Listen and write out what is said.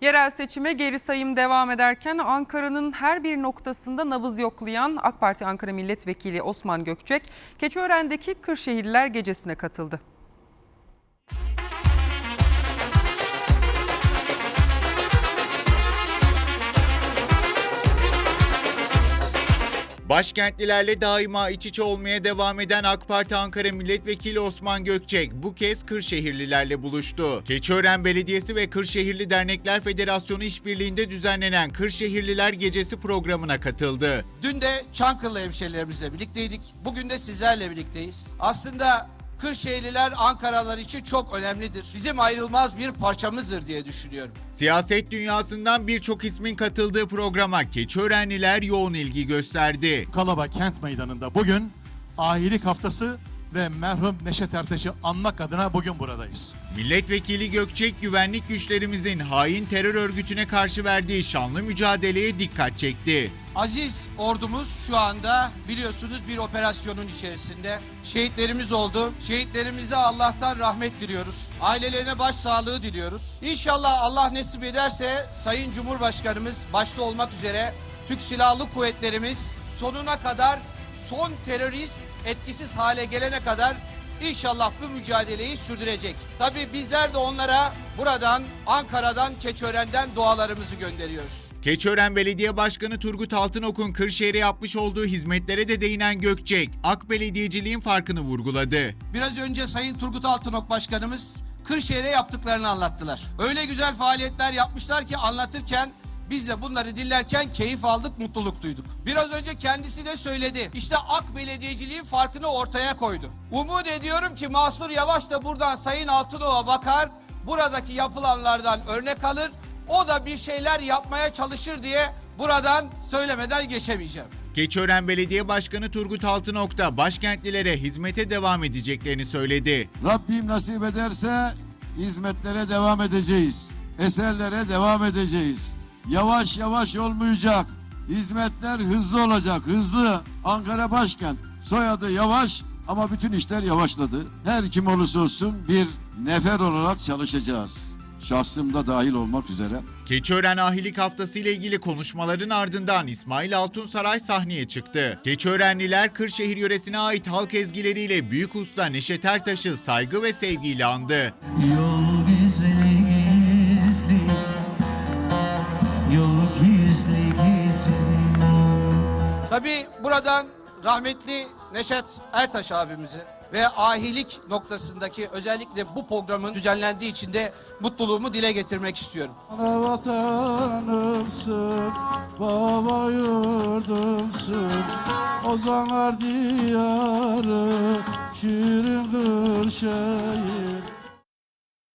Yerel seçime geri sayım devam ederken Ankara'nın her bir noktasında nabız yoklayan AK Parti Ankara Milletvekili Osman Gökçek, Keçiören'deki Kırşehirliler Gecesi'ne katıldı. Başkentlilerle daima iç içe olmaya devam eden AK Parti Ankara Milletvekili Osman Gökçek bu kez Kırşehirlilerle buluştu. Keçiören Belediyesi ve Kırşehirli Dernekler Federasyonu işbirliğinde düzenlenen Kırşehirliler Gecesi programına katıldı. Dün de Çankırılı hemşehrilerimizle birlikteydik. Bugün de sizlerle birlikteyiz. Aslında Kırşehirliler Ankaralılar için çok önemlidir. Bizim ayrılmaz bir parçamızdır diye düşünüyorum. Siyaset dünyasından birçok ismin katıldığı programa Keçiörenliler yoğun ilgi gösterdi. Kalaba Kent Meydanı'nda bugün ahilik haftası ve merhum Neşet Ertaş'ı anmak adına bugün buradayız. Milletvekili Gökçek güvenlik güçlerimizin hain terör örgütüne karşı verdiği şanlı mücadeleye dikkat çekti. Aziz ordumuz şu anda biliyorsunuz bir operasyonun içerisinde. Şehitlerimiz oldu. Şehitlerimize Allah'tan rahmet diliyoruz. Ailelerine başsağlığı diliyoruz. İnşallah Allah nasip ederse Sayın Cumhurbaşkanımız başta olmak üzere Türk Silahlı Kuvvetlerimiz sonuna kadar son terörist etkisiz hale gelene kadar İnşallah bu mücadeleyi sürdürecek. Tabii bizler de onlara buradan, Ankara'dan, Keçören'den dualarımızı gönderiyoruz. Keçiören Belediye Başkanı Turgut Altınok'un Kırşehir'e yapmış olduğu hizmetlere de değinen Gökçek, AK belediyeciliğin farkını vurguladı. Biraz önce Sayın Turgut Altınok Başkanımız Kırşehir'e yaptıklarını anlattılar. Öyle güzel faaliyetler yapmışlar ki anlatırken biz de bunları dinlerken keyif aldık, mutluluk duyduk. Biraz önce kendisi de söyledi. İşte AK belediyeciliğin farkını ortaya koydu. Umut ediyorum ki Mahsur Yavaş da buradan Sayın Altınok'a bakar, buradaki yapılanlardan örnek alır, o da bir şeyler yapmaya çalışır diye buradan söylemeden geçemeyeceğim. Keçiören Belediye Başkanı Turgut Altınok da başkentlilere hizmete devam edeceklerini söyledi. Rabbim nasip ederse hizmetlere devam edeceğiz. Eserlere devam edeceğiz. Yavaş yavaş olmayacak. Hizmetler hızlı olacak. Hızlı. Ankara başkent. Soyadı yavaş ama bütün işler yavaşladı. Her kim olursa olsun bir nefer olarak çalışacağız. Şahsım da dahil olmak üzere. Keçiören Ahilik Haftası ile ilgili konuşmaların ardından İsmail Altunsaray sahneye çıktı. Keçiörenliler Kırşehir yöresine ait halk ezgileriyle Büyük Usta Neşet Ertaş'ı saygı ve sevgiyle andı. Yol Tabii buradan rahmetli Neşet Ertaş abimize ve ahilik noktasındaki özellikle bu programın düzenlendiği için de mutluluğumu dile getirmek istiyorum. Ana vatanımsın, baba yurdumsun Ozanlar diyarı, şirin Kırşehir